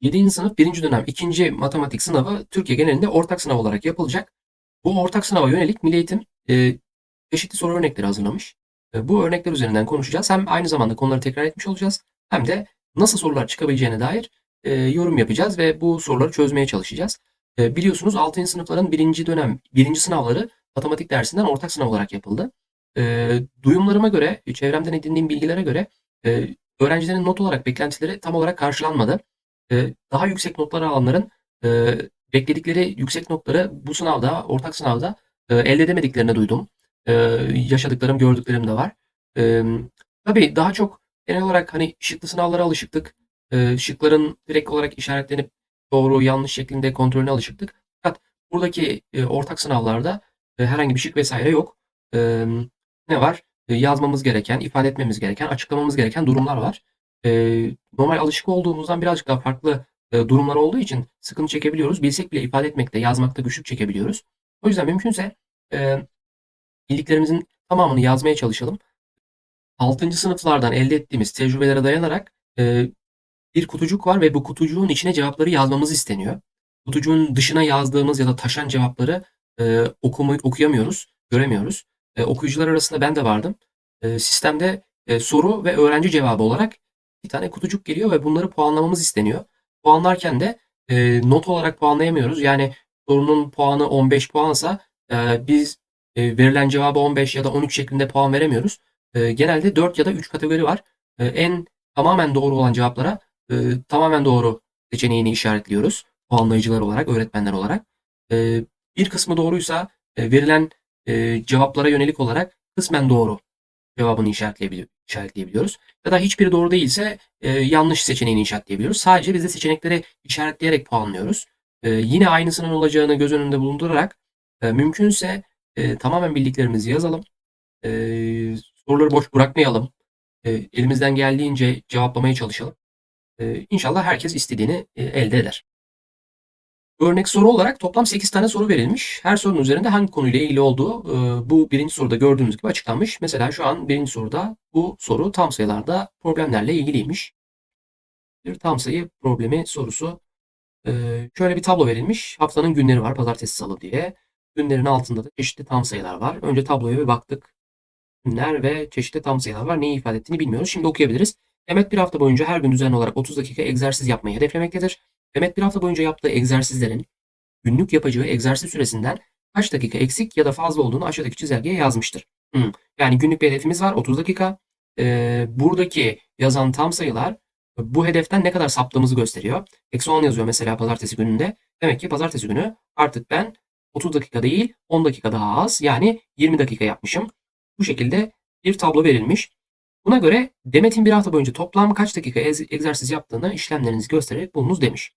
7. sınıf 1. dönem 2. matematik sınavı Türkiye genelinde ortak sınav olarak yapılacak. Bu ortak sınava yönelik Milli Eğitim e, çeşitli soru örnekleri hazırlamış. E, bu örnekler üzerinden konuşacağız. Hem aynı zamanda konuları tekrar etmiş olacağız. Hem de nasıl sorular çıkabileceğine dair e, yorum yapacağız ve bu soruları çözmeye çalışacağız. E, biliyorsunuz 6. sınıfların 1. dönem 1. sınavları matematik dersinden ortak sınav olarak yapıldı. E, duyumlarıma göre, çevremden edindiğim bilgilere göre e, öğrencilerin not olarak beklentileri tam olarak karşılanmadı. E, daha yüksek notlar alanların e, bekledikleri yüksek notları bu sınavda, ortak sınavda e, elde edemediklerini duydum. E, yaşadıklarım, gördüklerim de var. E, tabii daha çok genel olarak hani şıklı sınavlara alışıktık. E, şıkların direkt olarak işaretlenip doğru yanlış şeklinde kontrolüne alışıktık. Fakat buradaki e, ortak sınavlarda e, herhangi bir şık vesaire yok. E, ne var? E, yazmamız gereken, ifade etmemiz gereken, açıklamamız gereken durumlar var. E, normal alışık olduğumuzdan birazcık daha farklı e, durumlar olduğu için sıkıntı çekebiliyoruz. Bilsek bile ifade etmekte, yazmakta güçlük çekebiliyoruz. O yüzden mümkünse e, bildiklerimizin tamamını yazmaya çalışalım. 6. sınıflardan elde ettiğimiz tecrübelere dayanarak e, bir kutucuk var ve bu kutucuğun içine cevapları yazmamız isteniyor. Kutucuğun dışına yazdığımız ya da taşan cevapları e, okumayı, okuyamıyoruz, göremiyoruz. E, okuyucular arasında ben de vardım. E, sistemde e, soru ve öğrenci cevabı olarak bir tane kutucuk geliyor ve bunları puanlamamız isteniyor. Puanlarken de e, not olarak puanlayamıyoruz. Yani sorunun puanı 15 puansa e, biz e, verilen cevaba 15 ya da 13 şeklinde puan veremiyoruz. E, genelde 4 ya da 3 kategori var. E, en tamamen doğru olan cevaplara e, tamamen doğru seçeneğini işaretliyoruz. Puanlayıcılar olarak, öğretmenler olarak. E, bir kısmı doğruysa e, verilen e, cevaplara yönelik olarak kısmen doğru cevabını işaretleyebiliyoruz işaretleyebiliyoruz. Ya da hiçbiri doğru değilse e, yanlış seçeneğini işaretleyebiliyoruz. Sadece biz de seçenekleri işaretleyerek puanlıyoruz. E, yine aynısının olacağını göz önünde bulundurarak e, mümkünse e, tamamen bildiklerimizi yazalım. E, soruları boş bırakmayalım. E, elimizden geldiğince cevaplamaya çalışalım. E, inşallah herkes istediğini e, elde eder. Örnek soru olarak toplam 8 tane soru verilmiş. Her sorunun üzerinde hangi konuyla ilgili olduğu e, bu birinci soruda gördüğümüz gibi açıklanmış. Mesela şu an birinci soruda bu soru tam sayılarda problemlerle ilgiliymiş. Bir tam sayı problemi sorusu. E, şöyle bir tablo verilmiş. Haftanın günleri var pazartesi salı diye. Günlerin altında da çeşitli tam sayılar var. Önce tabloya bir baktık. Günler ve çeşitli tam sayılar var. Neyi ifade ettiğini bilmiyoruz. Şimdi okuyabiliriz. Mehmet bir hafta boyunca her gün düzenli olarak 30 dakika egzersiz yapmayı hedeflemektedir. Mehmet bir hafta boyunca yaptığı egzersizlerin günlük yapacağı egzersiz süresinden kaç dakika eksik ya da fazla olduğunu aşağıdaki çizelgeye yazmıştır. Hmm. Yani günlük bir hedefimiz var 30 dakika. Ee, buradaki yazan tam sayılar bu hedeften ne kadar saptığımızı gösteriyor. Eksi 10 yazıyor mesela pazartesi gününde. Demek ki pazartesi günü artık ben 30 dakika değil 10 dakika daha az yani 20 dakika yapmışım. Bu şekilde bir tablo verilmiş. Buna göre Demet'in bir hafta boyunca toplam kaç dakika egzersiz yaptığını işlemlerinizi göstererek bulunuz demiş.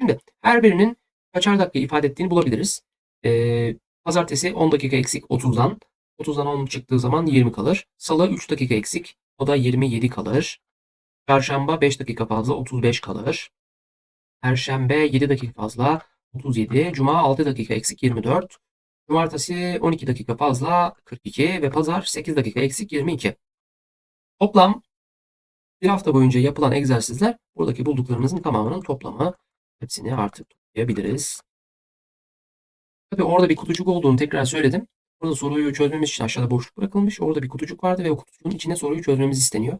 Şimdi her birinin kaçar dakika ifade ettiğini bulabiliriz. Ee, pazartesi 10 dakika eksik 30'dan. 30'dan 10 çıktığı zaman 20 kalır. Salı 3 dakika eksik. O da 27 kalır. Çarşamba 5 dakika fazla 35 kalır. Perşembe 7 dakika fazla 37. Cuma 6 dakika eksik 24. Cumartesi 12 dakika fazla 42 ve pazar 8 dakika eksik 22. Toplam bir hafta boyunca yapılan egzersizler buradaki bulduklarımızın tamamının toplamı. Hepsini artık toplayabiliriz. Tabii orada bir kutucuk olduğunu tekrar söyledim. Burada soruyu çözmemiz için aşağıda boşluk bırakılmış. Orada bir kutucuk vardı ve o kutucuğun içine soruyu çözmemiz isteniyor.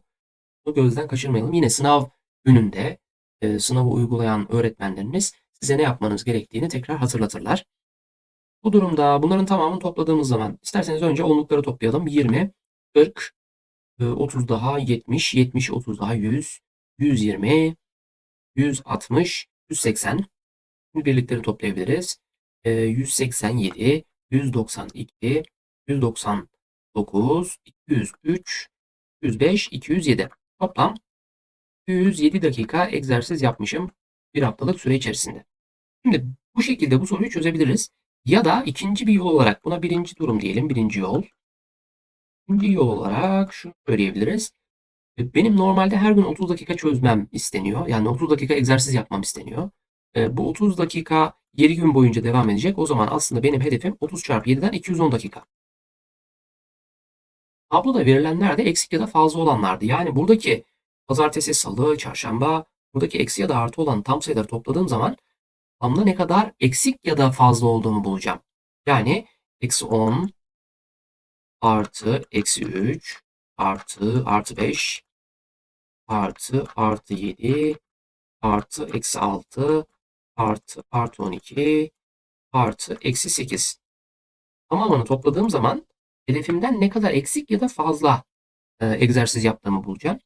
Bunu gözden kaçırmayalım. Yine sınav gününde e, sınavı uygulayan öğretmenlerimiz size ne yapmanız gerektiğini tekrar hatırlatırlar. Bu durumda bunların tamamını topladığımız zaman isterseniz önce onlukları toplayalım. 20, 40, 30 daha 70, 70, 30 daha 100, 120, 160, 180. Şimdi birlikleri toplayabiliriz. 187, 192, 199, 203, 105, 207. Toplam 207 dakika egzersiz yapmışım bir haftalık süre içerisinde. Şimdi bu şekilde bu soruyu çözebiliriz. Ya da ikinci bir yol olarak buna birinci durum diyelim. Birinci yol. İkinci yol olarak şunu söyleyebiliriz. E, benim normalde her gün 30 dakika çözmem isteniyor. Yani 30 dakika egzersiz yapmam isteniyor. E, bu 30 dakika 7 gün boyunca devam edecek. O zaman aslında benim hedefim 30 çarpı 7'den 210 dakika. Tabloda verilenler de eksik ya da fazla olanlardı. Yani buradaki pazartesi, salı, çarşamba, buradaki eksi ya da artı olan tam sayıları topladığım zaman toplamda ne kadar eksik ya da fazla olduğunu bulacağım. Yani eksi 10 artı eksi 3 artı artı 5 artı artı 7 artı eksi 6 artı artı 12 artı eksi 8. Tamamını topladığım zaman hedefimden ne kadar eksik ya da fazla e, egzersiz yaptığımı bulacağım.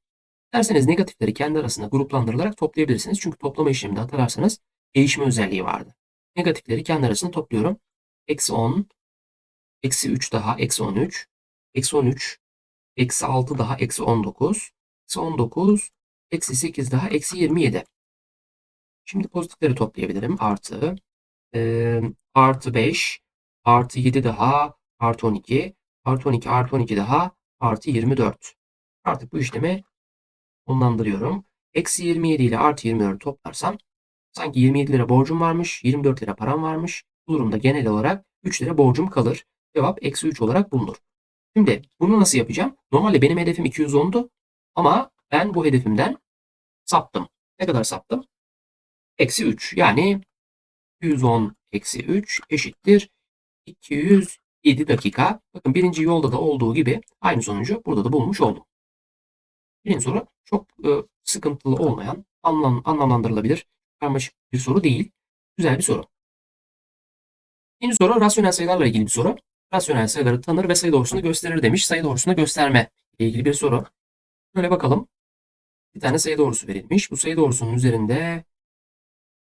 Derseniz negatifleri kendi arasında gruplandırılarak toplayabilirsiniz. Çünkü toplama işleminde hatırlarsanız değişme özelliği vardı. Negatifleri kendi arasında topluyorum. Eksi 10, eksi 3 daha eksi 13, eksi 13, eksi 6 daha eksi 19, eksi 19, eksi 8 daha eksi 27. Şimdi pozitifleri toplayabilirim. Artı, e, artı 5, artı 7 daha, artı 12, artı 12, artı 12 daha, artı 24. Artık bu işlemi sonlandırıyorum. Eksi 27 ile artı 24 toplarsam sanki 27 lira borcum varmış, 24 lira param varmış. Bu durumda genel olarak 3 lira borcum kalır. Cevap eksi 3 olarak bulunur. Şimdi bunu nasıl yapacağım? Normalde benim hedefim 210'du ama ben bu hedefimden saptım. Ne kadar saptım? Eksi 3 yani 110 eksi 3 eşittir 207 dakika. Bakın birinci yolda da olduğu gibi aynı sonucu burada da bulmuş oldum. Birinci soru çok e, sıkıntılı olmayan, anlam, anlamlandırılabilir, karmaşık bir soru değil. Güzel bir soru. İkinci soru rasyonel sayılarla ilgili bir soru. Rasyonel sayıları tanır ve sayı doğrusunu gösterir demiş. Sayı doğrusunu gösterme ile ilgili bir soru. Böyle bakalım. Bir tane sayı doğrusu verilmiş. Bu sayı doğrusunun üzerinde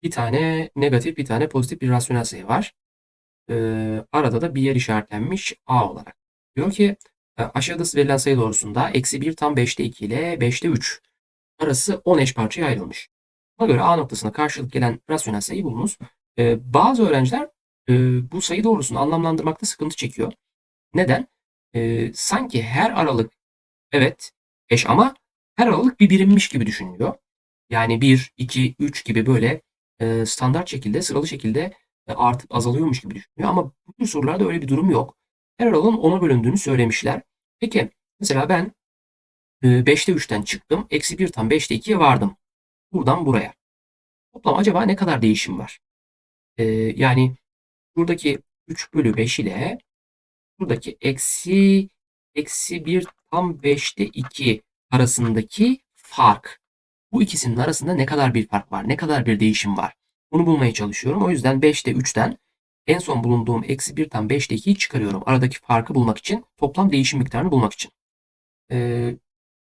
bir tane negatif, bir tane pozitif bir rasyonel sayı var. Ee, arada da bir yer işaretlenmiş A olarak. Diyor ki e, aşağıda verilen sayı doğrusunda eksi 1 tam 5'te 2 ile 5'te 3 arası 10 eş parçaya ayrılmış. Buna göre A noktasına karşılık gelen rasyonel sayıyı bulunuz. Ee, bazı öğrenciler e, bu sayı doğrusunu anlamlandırmakta sıkıntı çekiyor. Neden? E, sanki her aralık evet eş ama her aralık bir birimmiş gibi düşünülüyor. Yani 1, 2, 3 gibi böyle e, standart şekilde, sıralı şekilde e, artıp azalıyormuş gibi düşünüyor. Ama bu tür sorularda öyle bir durum yok. Her aralığın 10'a bölündüğünü söylemişler. Peki mesela ben e, 5'te 3'ten çıktım. Eksi 1 tam 5'te 2'ye vardım. Buradan buraya. Toplam acaba ne kadar değişim var? E, yani buradaki 3 bölü 5 ile buradaki eksi eksi 1 tam 5'te 2 arasındaki fark. Bu ikisinin arasında ne kadar bir fark var? Ne kadar bir değişim var? Bunu bulmaya çalışıyorum. O yüzden 5'te 3'ten en son bulunduğum eksi 1 tam 5'te 2'yi çıkarıyorum. Aradaki farkı bulmak için, toplam değişim miktarını bulmak için. Ee,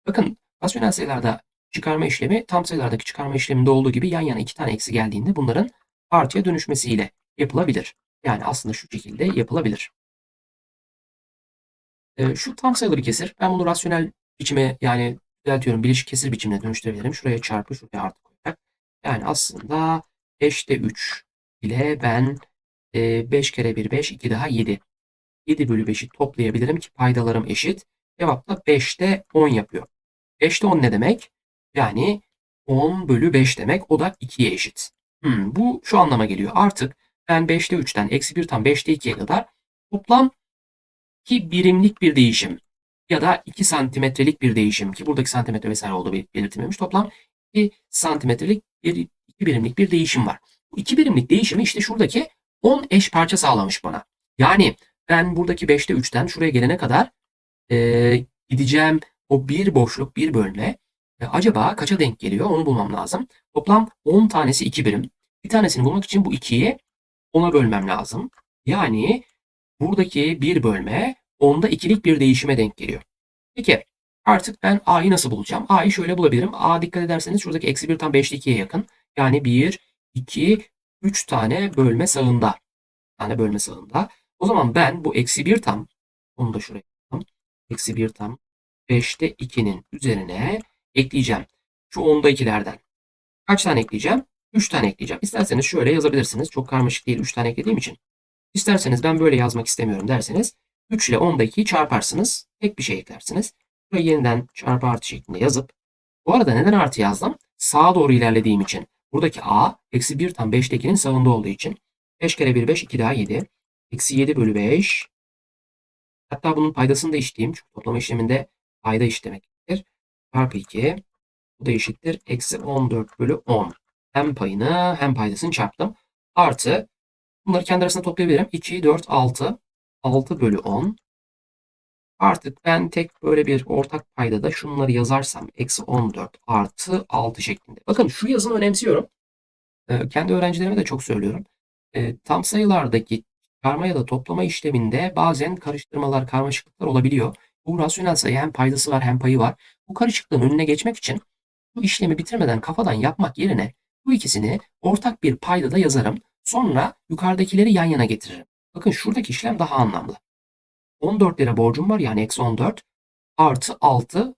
bakın rasyonel sayılarda çıkarma işlemi tam sayılardaki çıkarma işleminde olduğu gibi yan yana iki tane eksi geldiğinde bunların artıya dönüşmesiyle yapılabilir. Yani aslında şu şekilde yapılabilir. Ee, şu tam sayılı kesir. Ben bunu rasyonel biçime yani düzeltiyorum bileşik kesir biçimine dönüştürebilirim. Şuraya çarpı şuraya artı koyarak. Yani aslında 5'te 3 ile ben 5 e, kere 1 5 2 daha 7. 7 bölü 5'i toplayabilirim ki paydalarım eşit. Cevap da 5'te 10 yapıyor. 5'te 10 ne demek? Yani 10 bölü 5 demek. O da 2'ye eşit. Hmm, bu şu anlama geliyor. Artık ben 5'te 3'ten eksi 1 tam 5'te 2'ye kadar toplam 2 birimlik bir değişim ya da 2 santimetrelik bir değişim ki buradaki santimetre vesaire olduğu belirtilmemiş. Toplam 2 santimetrelik bir 2 birimlik bir değişim var. Bu 2 birimlik değişimi işte şuradaki 10 eş parça sağlamış bana. Yani ben buradaki 5'te 3'ten şuraya gelene kadar e, gideceğim o bir boşluk bir bölme e, acaba kaça denk geliyor onu bulmam lazım. Toplam 10 tanesi 2 birim. Bir tanesini bulmak için bu 2'yi 10'a bölmem lazım. Yani buradaki bir bölme 10'da ikilik bir değişime denk geliyor. Peki artık ben A'yı nasıl bulacağım? A'yı şöyle bulabilirim. A dikkat ederseniz şuradaki eksi 1 tam 5'te 2'ye yakın. Yani 1, 2, 3 tane bölme sağında. tane bölme sağında. O zaman ben bu eksi 1 tam, onu da şuraya yapalım. Eksi 1 tam 5'te 2'nin üzerine ekleyeceğim. Şu 10'da 2'lerden. Kaç tane ekleyeceğim? 3 tane ekleyeceğim. İsterseniz şöyle yazabilirsiniz. Çok karmaşık değil 3 tane eklediğim için. İsterseniz ben böyle yazmak istemiyorum derseniz 3 ile 10'da 2'yi çarparsınız. Tek bir şey eklersiniz. Burayı yeniden çarpı artı şeklinde yazıp bu arada neden artı yazdım? Sağa doğru ilerlediğim için. Buradaki a eksi 1 tam 5'tekinin sağında olduğu için. 5 kere 1 5 2 daha 7. Eksi 7 bölü 5. Hatta bunun paydasını da işleyeyim. Çünkü toplama işleminde payda işlemektir. Çarpı 2. Bu da eşittir. Eksi 14 bölü 10. Hem payını hem paydasını çarptım. Artı bunları kendi arasında toplayabilirim. 2, 4, 6. 6 bölü 10. Artık ben tek böyle bir ortak paydada şunları yazarsam eksi 14 artı 6 şeklinde. Bakın şu yazını önemsiyorum. Ee, kendi öğrencilerime de çok söylüyorum. Ee, tam sayılardaki çıkarma ya da toplama işleminde bazen karıştırmalar, karmaşıklıklar olabiliyor. Bu rasyonel sayı hem paydası var hem payı var. Bu karışıklığın önüne geçmek için bu işlemi bitirmeden kafadan yapmak yerine bu ikisini ortak bir paydada yazarım. Sonra yukarıdakileri yan yana getiririm. Bakın şuradaki işlem daha anlamlı. 14 lira borcum var yani eksi 14 artı 6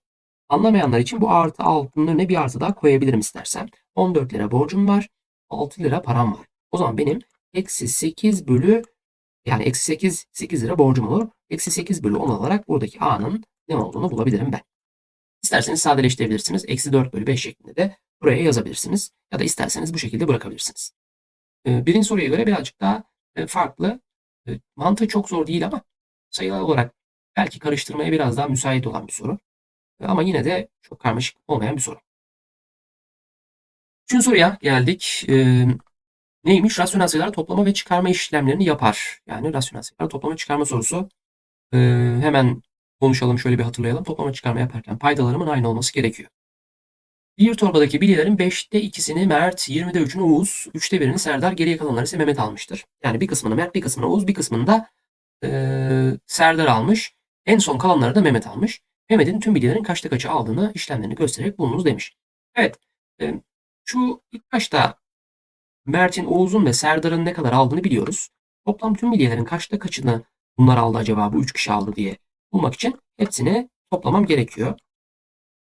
anlamayanlar için bu artı 6'nın önüne bir artı daha koyabilirim istersem. 14 lira borcum var 6 lira param var. O zaman benim eksi 8 bölü yani eksi 8 8 lira borcum olur. Eksi 8 bölü 10 olarak buradaki A'nın ne olduğunu bulabilirim ben. İsterseniz sadeleştirebilirsiniz. Eksi 4 bölü 5 şeklinde de buraya yazabilirsiniz. Ya da isterseniz bu şekilde bırakabilirsiniz. Ee, birinci soruya göre birazcık daha e, farklı. E, Mantığı çok zor değil ama sayılar olarak belki karıştırmaya biraz daha müsait olan bir soru. E, Ama yine de çok karmaşık olmayan bir soru. Üçüncü soruya geldik. Neymiş? Rasyonel sayılar toplama ve çıkarma işlemlerini yapar. Yani rasyonel sayılar toplama çıkarma sorusu. Hemen konuşalım şöyle bir hatırlayalım. Toplama çıkarma yaparken paydalarımın aynı olması gerekiyor. Bir torbadaki bilgilerin 5'te ikisini Mert, 20'de 3'ünü Oğuz, 3'te birini Serdar, geriye kalanları ise Mehmet almıştır. Yani bir kısmını Mert, bir kısmını Oğuz, bir kısmını da eee, Serdar almış. En son kalanları da Mehmet almış. Mehmet'in tüm bilgilerin kaçta kaçı aldığını işlemlerini göstererek bulunuz demiş. Evet. e, şu ilk başta Mert'in, Oğuz'un ve Serdar'ın ne kadar aldığını biliyoruz. Toplam tüm bilgilerin kaçta kaçını bunlar aldı acaba bu üç kişi aldı diye bulmak için hepsini toplamam gerekiyor.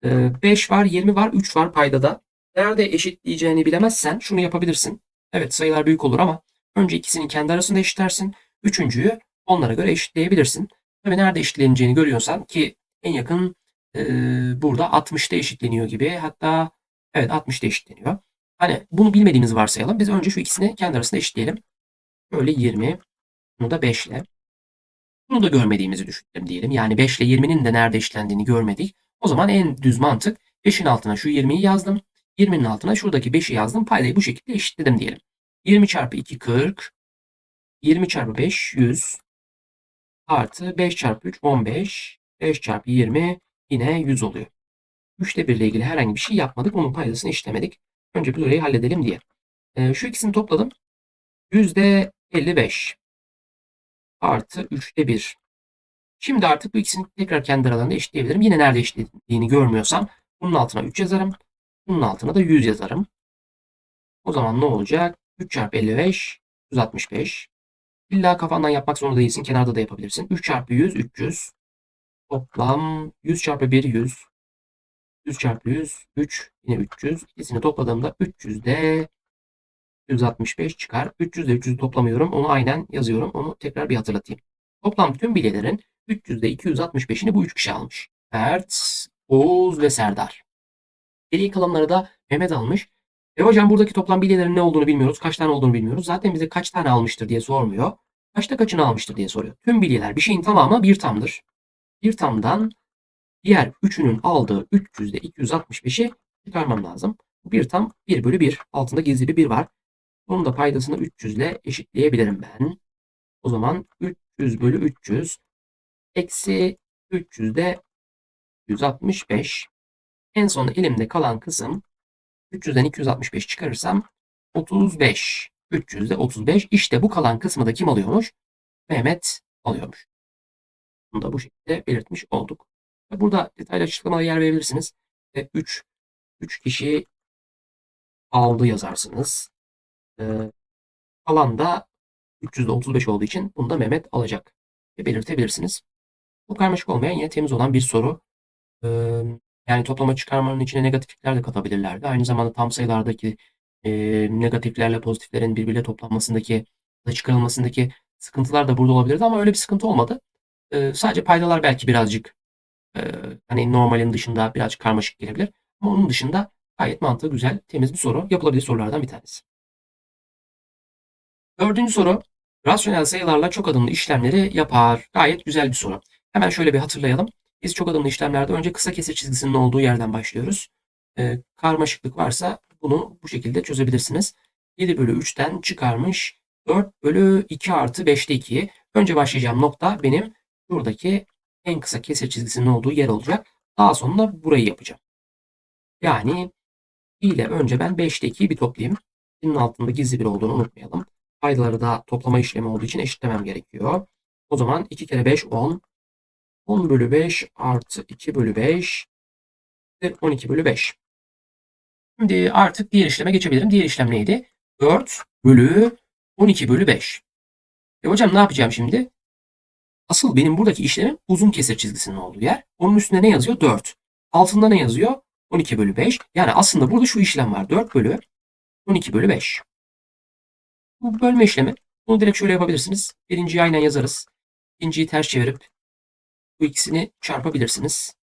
5 var, 20 var, 3 var paydada. Nerede eşitleyeceğini bilemezsen şunu yapabilirsin. Evet sayılar büyük olur ama önce ikisini kendi arasında eşitlersin. Üçüncüyü onlara göre eşitleyebilirsin. Tabii nerede eşitleneceğini görüyorsan ki en yakın e, burada 60'ta eşitleniyor gibi. Hatta evet 60'ta eşitleniyor. Hani bunu bilmediğimizi varsayalım. Biz önce şu ikisini kendi arasında eşitleyelim. Böyle 20. Bunu da 5 ile. Bunu da görmediğimizi düşünelim diyelim. Yani 5 ile 20'nin de nerede eşitlendiğini görmedik. O zaman en düz mantık 5'in altına şu 20'yi yazdım. 20'nin altına şuradaki 5'i yazdım. Paydayı bu şekilde eşitledim diyelim. 20 çarpı 2 40. 20 çarpı 5 100. Artı 5 çarpı 3 15. 5 çarpı 20 yine 100 oluyor. 3'te 1 ile ilgili herhangi bir şey yapmadık. Onun paydasını eşitlemedik. Önce bir orayı halledelim diye. Ee, şu ikisini topladım. Yüzde 55 artı 3'te 1. Şimdi artık bu ikisini tekrar kendi aralarında eşitleyebilirim. Yine nerede eşitlediğini görmüyorsam bunun altına 3 yazarım. Bunun altına da 100 yazarım. O zaman ne olacak? 3 çarpı 55 165. İlla kafandan yapmak zorunda değilsin. Kenarda da yapabilirsin. 3 çarpı 100 300. Toplam 100 çarpı 1 100. 100 çarpı 100 3 yine 300. İkisini topladığımda 300 de 165 çıkar. 300 ile 300'ü toplamıyorum. Onu aynen yazıyorum. Onu tekrar bir hatırlatayım. Toplam tüm bilyelerin 300'de 265'ini bu üç kişi almış. Mert, Oğuz ve Serdar. Geriye kalanları da Mehmet almış. E hocam buradaki toplam bilyelerin ne olduğunu bilmiyoruz. Kaç tane olduğunu bilmiyoruz. Zaten bize kaç tane almıştır diye sormuyor. Kaçta kaçını almıştır diye soruyor. Tüm bilyeler bir şeyin tamamı bir tamdır. Bir tamdan diğer üçünün aldığı 300'de 265'i çıkarmam lazım. Bir tam 1 bölü 1. Altında gizli bir 1 var. Bunun da paydasını 300 ile eşitleyebilirim ben. O zaman 300 bölü 300 eksi 300 de 165. En son elimde kalan kısım 300'den 265 çıkarırsam 35. 300'de 35. İşte bu kalan kısmı da kim alıyormuş? Mehmet alıyormuş. Bunu da bu şekilde belirtmiş olduk. Burada detaylı açıklamalara yer verebilirsiniz. 3 3 kişi aldı yazarsınız. Ee, kalan da 300'de 35 olduğu için bunu da Mehmet alacak. Ve belirtebilirsiniz. Bu karmaşık olmayan yine temiz olan bir soru. Ee, yani toplama çıkarmanın içine negatiflikler de katabilirlerdi. Aynı zamanda tam sayılardaki e, negatiflerle pozitiflerin birbiriyle toplanmasındaki da çıkarılmasındaki sıkıntılar da burada olabilirdi ama öyle bir sıkıntı olmadı. Ee, sadece paydalar belki birazcık e, hani normalin dışında birazcık karmaşık gelebilir. Ama onun dışında gayet mantıklı, güzel, temiz bir soru. Yapılabilir sorulardan bir tanesi. Dördüncü soru. Rasyonel sayılarla çok adımlı işlemleri yapar. Gayet güzel bir soru. Hemen şöyle bir hatırlayalım. Biz çok adımlı işlemlerde önce kısa kesir çizgisinin olduğu yerden başlıyoruz. e, karmaşıklık varsa bunu bu şekilde çözebilirsiniz. 7 bölü 3'ten çıkarmış 4 bölü 2 artı 5'te 2'yi. Önce başlayacağım nokta benim buradaki en kısa kesir çizgisinin olduğu yer olacak. Daha sonra burayı yapacağım. Yani ile önce ben 5'te 2'yi bir toplayayım. Bunun altında gizli bir olduğunu unutmayalım. Paydaları da toplama işlemi olduğu için eşitlemem gerekiyor. O zaman 2 kere 5 10. 10 bölü 5 artı 2 bölü 5 12 bölü 5. Şimdi artık diğer işleme geçebilirim. Diğer işlem neydi? 4 bölü 12 bölü 5. E hocam ne yapacağım şimdi? Asıl benim buradaki işlemim uzun kesir çizgisinin olduğu yer. Onun üstünde ne yazıyor? 4. Altında ne yazıyor? 12 bölü 5. Yani aslında burada şu işlem var. 4 bölü 12 bölü 5. Bu bölme işlemi. Bunu direkt şöyle yapabilirsiniz. Birinciyi aynen yazarız. İkinciyi ters çevirip bu ikisini çarpabilirsiniz.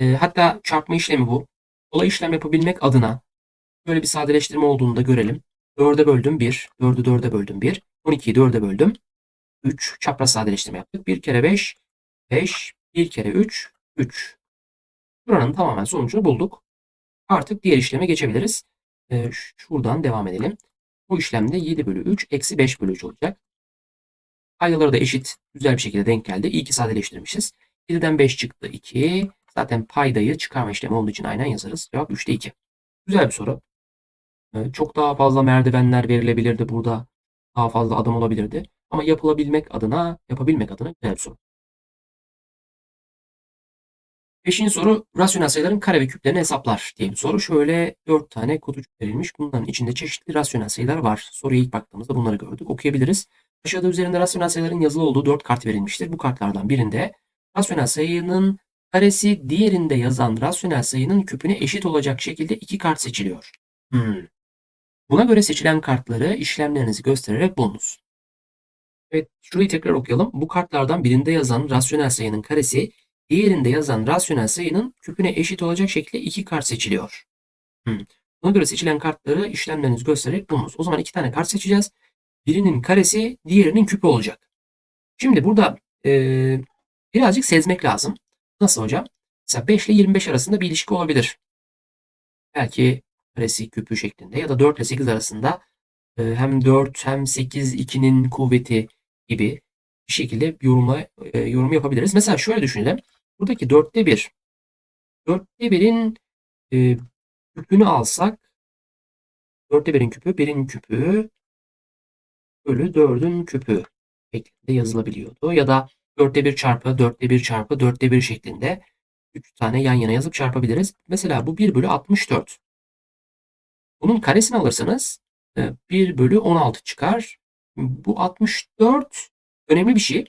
E, hatta çarpma işlemi bu. Kolay işlem yapabilmek adına böyle bir sadeleştirme olduğunu da görelim. 4'e böldüm 1. 4'ü 4'e böldüm 1. 12'yi 4'e böldüm. 3. Çapraz sadeleştirme yaptık. 1 kere 5. 5. 1 kere 3. 3. Buranın tamamen sonucunu bulduk. Artık diğer işleme geçebiliriz. Ee, şuradan devam edelim. Bu işlemde 7 bölü 3 eksi 5 bölü 3 olacak. Paydaları da eşit güzel bir şekilde denk geldi. İyi ki sadeleştirmişiz. 7'den 5 çıktı 2. Zaten paydayı çıkarma işlemi olduğu için aynen yazarız. Cevap 3'te 2. Güzel bir soru. Ee, çok daha fazla merdivenler verilebilirdi burada. Daha fazla adım olabilirdi. Ama yapılabilmek adına, yapabilmek adına güzel bir soru. Beşinci soru rasyonel sayıların kare ve küplerini hesaplar diye bir soru. Şöyle dört tane kutucuk verilmiş. Bunların içinde çeşitli rasyonel sayılar var. Soruya ilk baktığımızda bunları gördük. Okuyabiliriz. Aşağıda üzerinde rasyonel sayıların yazılı olduğu dört kart verilmiştir. Bu kartlardan birinde rasyonel sayının karesi diğerinde yazan rasyonel sayının küpüne eşit olacak şekilde iki kart seçiliyor. Hmm. Buna göre seçilen kartları işlemlerinizi göstererek bulunuz. Evet, şurayı tekrar okuyalım. Bu kartlardan birinde yazan rasyonel sayının karesi, diğerinde yazan rasyonel sayının küpüne eşit olacak şekilde iki kart seçiliyor. Hmm. Buna göre seçilen kartları işlemlerinizi göstererek bulunuz. O zaman iki tane kart seçeceğiz. Birinin karesi, diğerinin küpü olacak. Şimdi burada e, birazcık sezmek lazım. Nasıl hocam? Mesela 5 ile 25 arasında bir ilişki olabilir. Belki karesi küpü şeklinde ya da 4 ile 8 arasında e, hem 4 hem 8 2'nin kuvveti gibi bir şekilde yorumla, e, yorum yapabiliriz. Mesela şöyle düşünelim. Buradaki 4'te 1. 4'te 1'in e, küpünü alsak 4'te 1'in küpü 1'in küpü bölü 4'ün küpü şeklinde yazılabiliyordu. Ya da 4'te 1 çarpı 4'te 1 çarpı 4'te 1 şeklinde 3 tane yan yana yazıp çarpabiliriz. Mesela bu 1 bölü 64. Bunun karesini alırsanız 1 bölü 16 çıkar. Bu 64 önemli bir şey.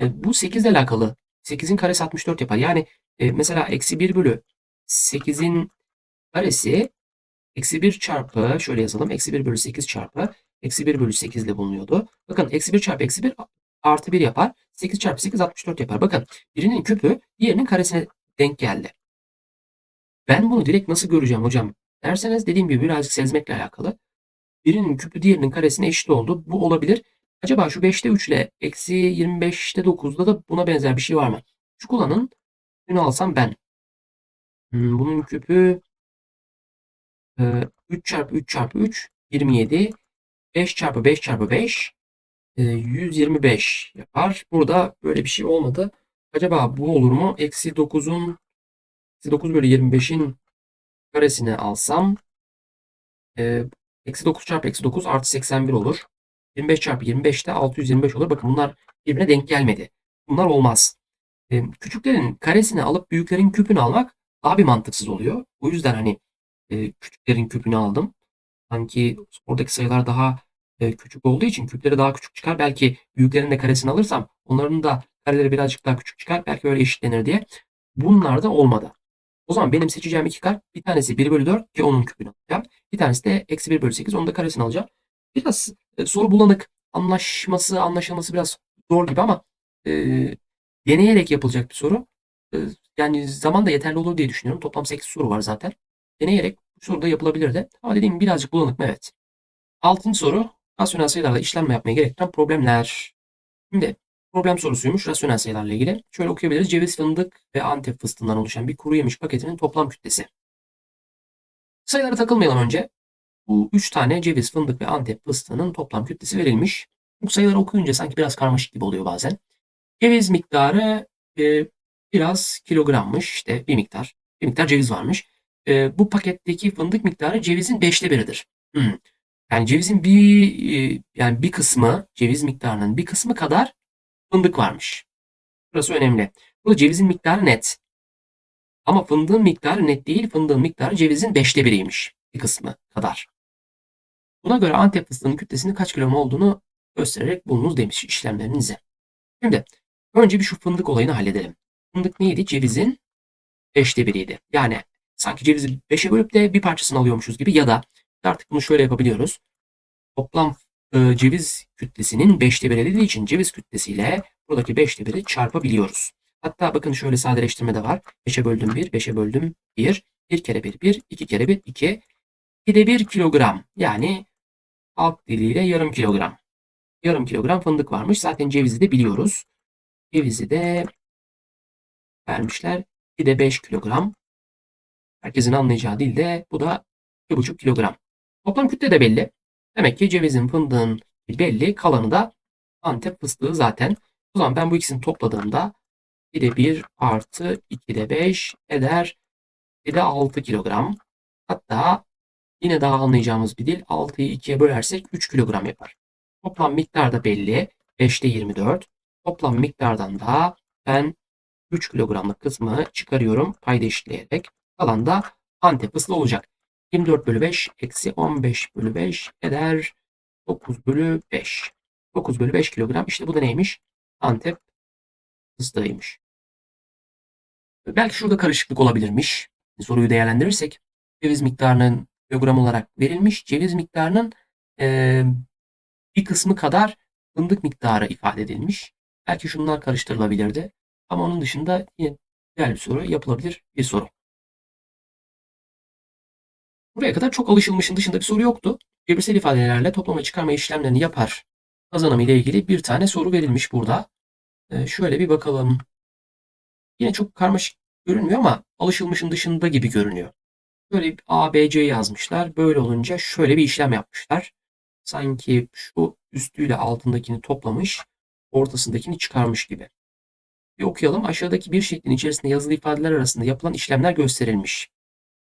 E, bu 8 ile alakalı. 8'in karesi 64 yapar. Yani e, mesela eksi 1 bölü 8'in karesi eksi 1 çarpı şöyle yazalım. Eksi 1 bölü 8 çarpı eksi 1 bölü 8 ile bulunuyordu. Bakın eksi 1 çarpı eksi 1 artı 1 yapar. 8 çarpı 8 64 yapar. Bakın birinin küpü diğerinin karesine denk geldi. Ben bunu direkt nasıl göreceğim hocam derseniz dediğim gibi birazcık sezmekle alakalı. Birinin küpü diğerinin karesine eşit oldu. Bu olabilir. Acaba şu 5'te 3 ile eksi 25'te 9'da da buna benzer bir şey var mı? Şu kullanın. Bunu alsam ben. Hmm, bunun küpü 3 çarpı 3 çarpı 3 27. 5 çarpı 5 çarpı 5 125 yapar. Burada böyle bir şey olmadı. Acaba bu olur mu? Eksi 9'un eksi 9 bölü 25'in karesini alsam e, eksi 9 çarpı eksi 9 artı 81 olur. 25 çarpı 25 de 625 olur. Bakın bunlar birbirine denk gelmedi. Bunlar olmaz. E, küçüklerin karesini alıp büyüklerin küpünü almak daha bir mantıksız oluyor. O yüzden hani e, küçüklerin küpünü aldım. Sanki oradaki sayılar daha e, küçük olduğu için küpleri daha küçük çıkar. Belki büyüklerin de karesini alırsam onların da kareleri birazcık daha küçük çıkar. Belki öyle eşitlenir diye. Bunlar da olmadı. O zaman benim seçeceğim iki kart bir tanesi 1 bölü 4 ki onun küpünü alacağım. Bir tanesi de eksi 1 bölü 8 onun da karesini alacağım. Biraz e, soru bulanık anlaşması anlaşılması biraz zor gibi ama e, deneyerek yapılacak bir soru. E, yani zaman da yeterli olur diye düşünüyorum. Toplam 8 soru var zaten. Deneyerek bu soru da yapılabilir de. Ama dediğim gibi birazcık bulanık mı? Evet. Altıncı soru. Rasyonel sayılarla işlem yapmaya gerektiren problemler. Şimdi problem sorusuymuş rasyonel sayılarla ilgili. Şöyle okuyabiliriz. Ceviz, fındık ve antep fıstığından oluşan bir kuru yemiş paketinin toplam kütlesi. Sayılara takılmayalım önce. Bu 3 tane ceviz, fındık ve antep fıstığının toplam kütlesi verilmiş. Bu sayıları okuyunca sanki biraz karmaşık gibi oluyor bazen. Ceviz miktarı e, biraz kilogrammış. İşte bir miktar. Bir miktar ceviz varmış. E, bu paketteki fındık miktarı cevizin beşte biridir. Hmm. Yani cevizin bir e, yani bir kısmı ceviz miktarının bir kısmı kadar fındık varmış. Burası önemli. Bu cevizin miktarı net. Ama fındığın miktarı net değil. Fındığın miktarı cevizin beşte biriymiş. Bir kısmı kadar. Buna göre Antep fıstığının kütlesinin kaç kilogram olduğunu göstererek bulunuz demiş işlemlerinize. Şimdi önce bir şu fındık olayını halledelim. Fındık neydi? Cevizin beşte biriydi. Yani sanki cevizi beşe bölüp de bir parçasını alıyormuşuz gibi ya da artık bunu şöyle yapabiliyoruz. Toplam e, ceviz kütlesinin beşte biri dediği için ceviz kütlesiyle buradaki beşte biri çarpabiliyoruz. Hatta bakın şöyle sadeleştirme de var. 5'e böldüm 1, 5'e böldüm 1. 1 kere 1, 1. 2 kere 1, 2. 2'de 1 kilogram. Yani alt diliyle yarım kilogram. Yarım kilogram fındık varmış. Zaten cevizi de biliyoruz. Cevizi de vermişler. 2'de 5 kilogram. Herkesin anlayacağı dilde bu da 2,5 kilogram. Toplam kütle de belli. Demek ki cevizin, fındığın belli. Kalanı da Antep fıstığı zaten. O zaman ben bu ikisini topladığımda 1'de 1 artı 2'de 5 eder 1'de 6 kilogram. Hatta yine daha anlayacağımız bir dil 6'yı 2'ye bölersek 3 kilogram yapar. Toplam miktar da belli. 5'te 24. Toplam miktardan da ben 3 kilogramlık kısmı çıkarıyorum payda eşitleyerek. Kalan da Antep fıstığı olacak. 24 bölü 5 eksi 15 bölü 5 eder 9 bölü 5. 9 bölü 5 kilogram. İşte bu da neymiş? Antep fıstığıymış. Belki şurada karışıklık olabilirmiş. Soruyu değerlendirirsek ceviz miktarının kilogram olarak verilmiş. Ceviz miktarının e, bir kısmı kadar fındık miktarı ifade edilmiş. Belki şunlar karıştırılabilirdi. Ama onun dışında yine değerli bir soru yapılabilir bir soru. Buraya kadar çok alışılmışın dışında bir soru yoktu. Cebirsel ifadelerle toplama çıkarma işlemlerini yapar kazanımı ile ilgili bir tane soru verilmiş burada. Ee, şöyle bir bakalım. Yine çok karmaşık görünmüyor ama alışılmışın dışında gibi görünüyor. Böyle A, B, C yazmışlar. Böyle olunca şöyle bir işlem yapmışlar. Sanki şu üstüyle altındakini toplamış, ortasındakini çıkarmış gibi. Bir okuyalım. Aşağıdaki bir şeklin içerisinde yazılı ifadeler arasında yapılan işlemler gösterilmiş.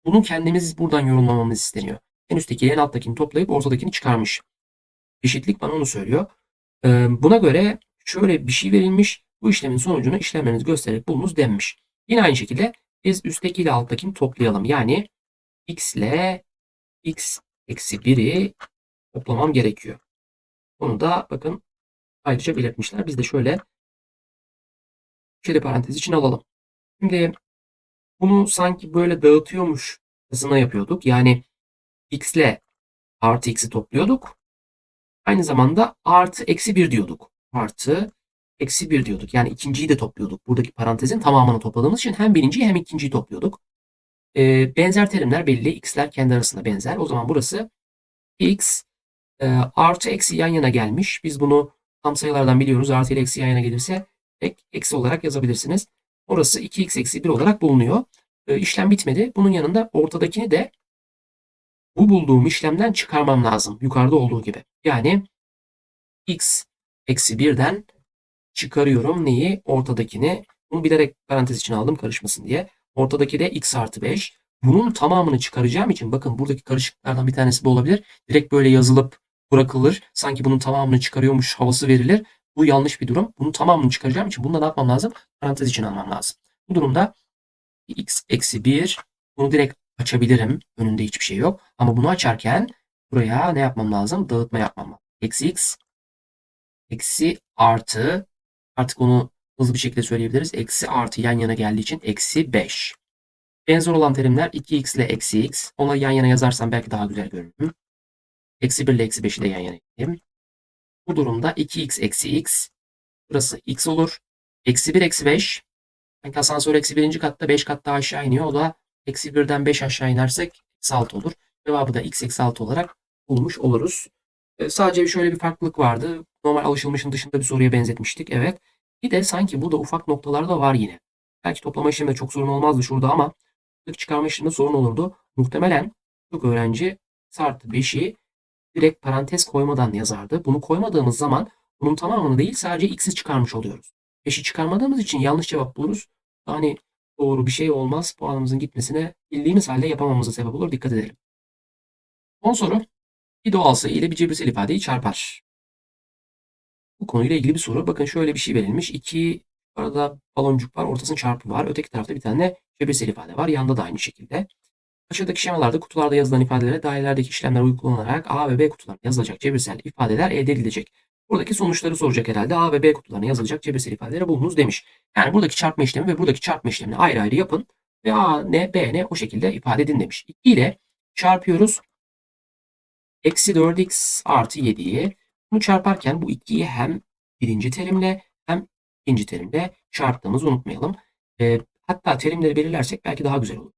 Bunu kendimiz buradan yorumlamamız isteniyor. En üsttekiyle en alttakini toplayıp ortadakini çıkarmış. Eşitlik bana onu söylüyor. Buna göre şöyle bir şey verilmiş. Bu işlemin sonucunu işlemlerinizi göstererek bulunuz denmiş. Yine aynı şekilde biz üstteki ile alttakini toplayalım. Yani x ile x eksi 1'i toplamam gerekiyor. Bunu da bakın ayrıca belirtmişler. Biz de şöyle şöyle parantez için alalım. Şimdi bunu sanki böyle dağıtıyormuş hızına yapıyorduk. Yani x ile artı x'i topluyorduk. Aynı zamanda artı eksi 1 diyorduk. Artı eksi 1 diyorduk. Yani ikinciyi de topluyorduk. Buradaki parantezin tamamını topladığımız için hem birinciyi hem ikinciyi topluyorduk. Ee, benzer terimler belli. X'ler kendi arasında benzer. O zaman burası x e, artı eksi yan yana gelmiş. Biz bunu tam sayılardan biliyoruz. Artı ile eksi yan yana gelirse tek eksi olarak yazabilirsiniz. Orası 2x eksi 1 olarak bulunuyor. E, işlem bitmedi. Bunun yanında ortadakini de bu bulduğum işlemden çıkarmam lazım. Yukarıda olduğu gibi. Yani x eksi 1'den çıkarıyorum neyi? Ortadakini. Bunu bilerek parantez için aldım karışmasın diye. Ortadaki de x artı 5. Bunun tamamını çıkaracağım için bakın buradaki karışıklıklardan bir tanesi bu olabilir. Direkt böyle yazılıp bırakılır. Sanki bunun tamamını çıkarıyormuş havası verilir. Bu yanlış bir durum. Bunun tamamını çıkaracağım için bunu da ne yapmam lazım? Parantez için almam lazım. Bu durumda x eksi 1 bunu direkt açabilirim. Önünde hiçbir şey yok. Ama bunu açarken buraya ne yapmam lazım? Dağıtma yapmam lazım. Eksi x eksi artı artık onu hızlı bir şekilde söyleyebiliriz. Eksi artı yan yana geldiği için eksi 5. Benzer olan terimler 2x ile eksi x. Onları yan yana yazarsam belki daha güzel görünür. Eksi 1 ile eksi 5'i de yan yana yapayım. Bu durumda 2x eksi x. Burası x olur. Eksi 1 eksi 5. Sanki asansör eksi birinci katta 5 kat daha aşağı iniyor. O da eksi 1'den 5 aşağı inersek eksi 6 olur. Cevabı da x eksi 6 olarak bulmuş oluruz. E, sadece şöyle bir farklılık vardı. Normal alışılmışın dışında bir soruya benzetmiştik. Evet. Bir de sanki burada ufak noktalar da var yine. Belki toplama işleminde çok sorun olmazdı şurada ama çıkarma işleminde sorun olurdu. Muhtemelen Çok öğrenci artı 5'i direkt parantez koymadan yazardı. Bunu koymadığımız zaman bunun tamamını değil sadece x'i çıkarmış oluyoruz. 5'i çıkarmadığımız için yanlış cevap buluruz. Hani doğru bir şey olmaz. Puanımızın gitmesine bildiğimiz halde yapamamıza sebep olur. Dikkat edelim. Son soru. Bir doğal sayı ile bir cebirsel ifadeyi çarpar. Bu konuyla ilgili bir soru. Bakın şöyle bir şey verilmiş. İki arada baloncuk var. Ortasının çarpı var. Öteki tarafta bir tane cebirsel ifade var. Yanda da aynı şekilde. Aşağıdaki şemalarda kutularda yazılan ifadelere dairelerdeki işlemler uygulanarak A ve B kutularına yazılacak cebirsel ifadeler elde edilecek. Buradaki sonuçları soracak herhalde. A ve B kutularına yazılacak cebirsel ifadeleri bulunuz demiş. Yani buradaki çarpma işlemi ve buradaki çarpma işlemini ayrı ayrı yapın. Ve A ne B ne o şekilde ifade edin demiş. 2 ile çarpıyoruz. Eksi 4x artı 7'yi. Bunu çarparken bu 2'yi hem birinci terimle hem ikinci terimle çarptığımızı unutmayalım. E, hatta terimleri belirlersek belki daha güzel olur.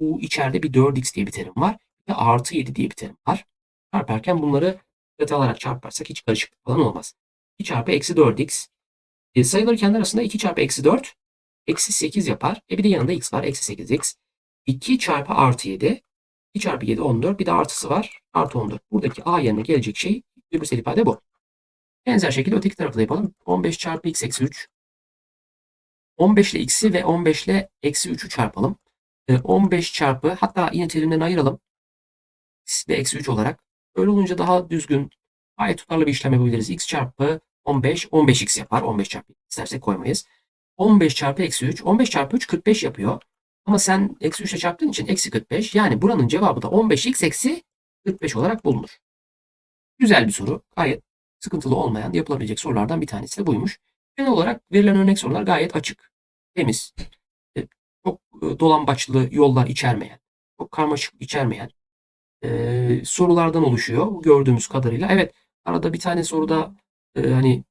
Bu içeride bir 4x diye bir terim var. Bir de artı 7 diye bir terim var. Çarparken bunları dikkate alarak çarparsak hiç karışıklık falan olmaz. 2 çarpı eksi 4x. E, sayıları kendi arasında 2 çarpı eksi 4 eksi 8 yapar. E bir de yanında x var. Eksi 8x. 2 çarpı artı 7. 2 çarpı 7 14. Bir de artısı var. Artı 14. Buradaki a yerine gelecek şey cebirsel ifade bu. Benzer şekilde öteki tarafı da yapalım. 15 çarpı x eksi 3. 15 ile x'i ve 15 ile eksi 3'ü çarpalım. 15 çarpı hatta yine terimlerini ayıralım. X ve eksi 3 olarak. Öyle olunca daha düzgün, gayet tutarlı bir işlem yapabiliriz. x çarpı 15, 15x yapar. 15 çarpı istersek koymayız. 15 çarpı eksi 3. 15 çarpı 3 45 yapıyor. Ama sen eksi 3 ile çarptığın için eksi 45. Yani buranın cevabı da 15x eksi 45 olarak bulunur. Güzel bir soru. Gayet sıkıntılı olmayan yapılabilecek sorulardan bir tanesi de buymuş. Genel olarak verilen örnek sorular gayet açık, temiz, e, çok e, dolambaçlı yollar içermeyen, çok karmaşık içermeyen e, sorulardan oluşuyor gördüğümüz kadarıyla. Evet arada bir tane soruda hani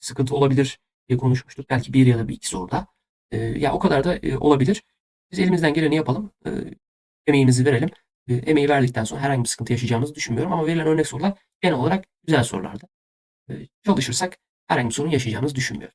sıkıntı olabilir diye konuşmuştuk. Belki bir ya da bir iki soruda. Ya o kadar da olabilir. Biz elimizden geleni yapalım. Emeğimizi verelim. E, emeği verdikten sonra herhangi bir sıkıntı yaşayacağımızı düşünmüyorum. Ama verilen örnek sorular genel olarak güzel sorulardı. E, çalışırsak herhangi bir sorun yaşayacağımızı düşünmüyorum.